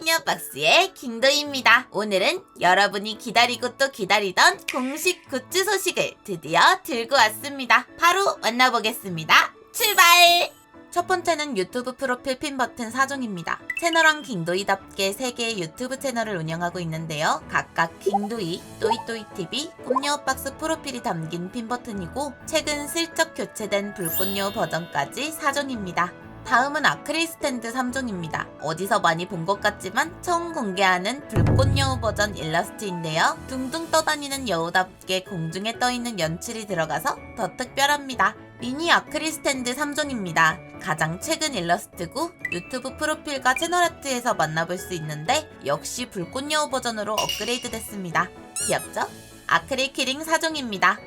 꾸녀박스의 킹도입니다. 오늘은 여러분이 기다리고 또 기다리던 공식 굿즈 소식을 드디어 들고 왔습니다. 바로 만나보겠습니다. 출발! 첫 번째는 유튜브 프로필 핀 버튼 4종입니다. 채널왕 킹도이답게 3개의 유튜브 채널을 운영하고 있는데요. 각각 킹도이, 또이또이TV, 꿈여박스 프로필이 담긴 핀 버튼이고 최근 슬쩍 교체된 불꽃여우 버전까지 4종입니다. 다음은 아크릴 스탠드 3종입니다. 어디서 많이 본 것 같지만 처음 공개하는 불꽃 여우 버전 일러스트인데요. 둥둥 떠다니는 여우답게 공중에 떠있는 연출이 들어가서 더 특별합니다. 미니 아크릴 스탠드 3종입니다. 가장 최근 일러스트고 유튜브 프로필과 채널 아트에서 만나볼 수 있는데 역시 불꽃여우 버전으로 업그레이드 됐습니다. 귀엽죠? 아크릴 키링 4종입니다.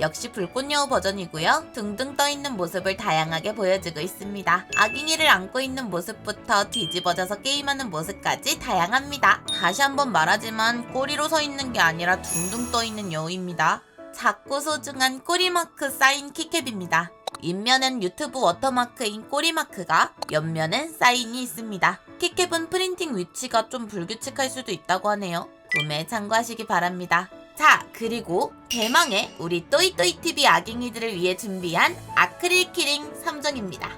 역시 불꽃여우 버전이고요. 둥둥 떠있는 모습을 다양하게 보여주고 있습니다. 아깅이를 안고 있는 모습부터 뒤집어져서 게임하는 모습까지 다양합니다. 다시 한번 말하지만 꼬리로 서 있는 게 아니라 둥둥 떠있는 여우입니다. 작고 소중한 꼬리마크 사인 키캡입니다. 윗면엔 유튜브 워터마크인 꼬리마크가 옆면엔 사인이 있습니다. 키캡은 프린팅 위치가 좀 불규칙할 수도 있다고 하네요. 구매 참고하시기 바랍니다. 자, 그리고 대망의 우리 또이또이TV 아깅이들을 위해 준비한 아크릴 키링 3종입니다.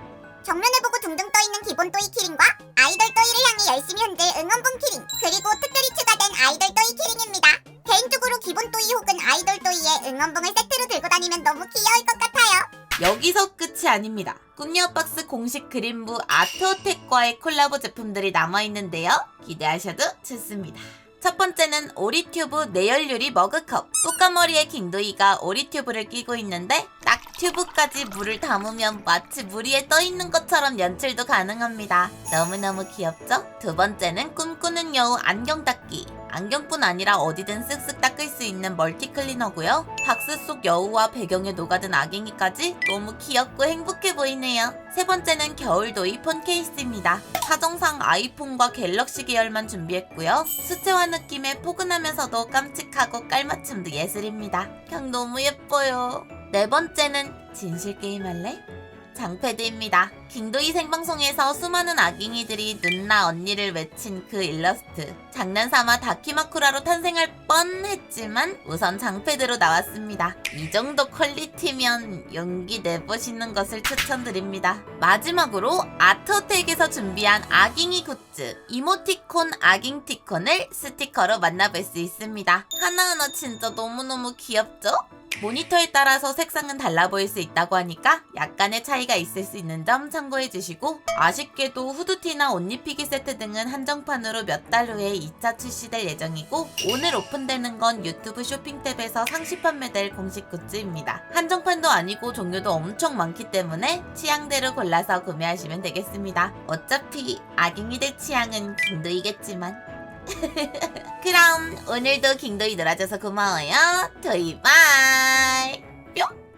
정면을 보고 둥둥 떠있는 기본 또이 키링과 아이돌 또이를 향해 열심히 흔들 응원봉 키링 그리고 특별히 추가된 아이돌 또이 키링입니다. 개인적으로 기본 또이 혹은 아이돌 또이의 응원봉을 세트로 들고 다니면 너무 귀여울 것 같아요. 여기서 끝이 아닙니다. 꿈녀박스 공식 그림부 아트어택과의 콜라보 제품들이 남아있는데요. 기대하셔도 좋습니다. 첫 번째는 오리튜브 내열유리 머그컵. 꽃가머리의 킹도이가 오리튜브를 끼고 있는데 딱 튜브까지 물을 담으면 마치 물 위에 떠있는 것처럼 연출도 가능합니다. 너무너무 귀엽죠? 두 번째는 꿈꾸는 여우 안경 닦기. 안경뿐 아니라 어디든 쓱쓱 닦을 수 있는 멀티 클리너고요. 박스 속 여우와 배경에 녹아든 아갱이까지 너무 귀엽고 행복해 보이네요. 세 번째는 겨울도이 폰 케이스입니다. 사정상 아이폰과 갤럭시 계열만 준비했고요. 수채화 느낌의 포근하면서도 깜찍하고 깔맞춤도 예술입니다. 그냥 너무 예뻐요. 네 번째는 진실 게임 할래? 장패드입니다. 킹도이 생방송에서 수많은 아깅이들이 누나 언니를 외친 그 일러스트. 장난삼아 다키마쿠라로 탄생할 뻔했지만 우선 장패드로 나왔습니다. 이 정도 퀄리티면 용기 내보시는 것을 추천드립니다. 마지막으로 아트어택에서 준비한 아깅이 굿즈 이모티콘 아깅티콘을 스티커로 만나볼 수 있습니다. 하나하나 진짜 너무너무 귀엽죠? 모니터에 따라서 색상은 달라 보일 수 있다고 하니까 약간의 차이가 있을 수 있는 점 참고해 주시고 아쉽게도 후드티나 옷 입히기 세트 등은 한정판으로 몇 달 후에 2차 출시될 예정이고 오늘 오픈되는 건 유튜브 쇼핑 탭에서 상시 판매될 공식 굿즈입니다. 한정판도 아니고 종류도 엄청 많기 때문에 취향대로 골라서 구매하시면 되겠습니다. 어차피 아깅이들 취향은 김도이겠지만 그럼 오늘도 킹도이 놀아줘서 고마워요. 도이바이 뿅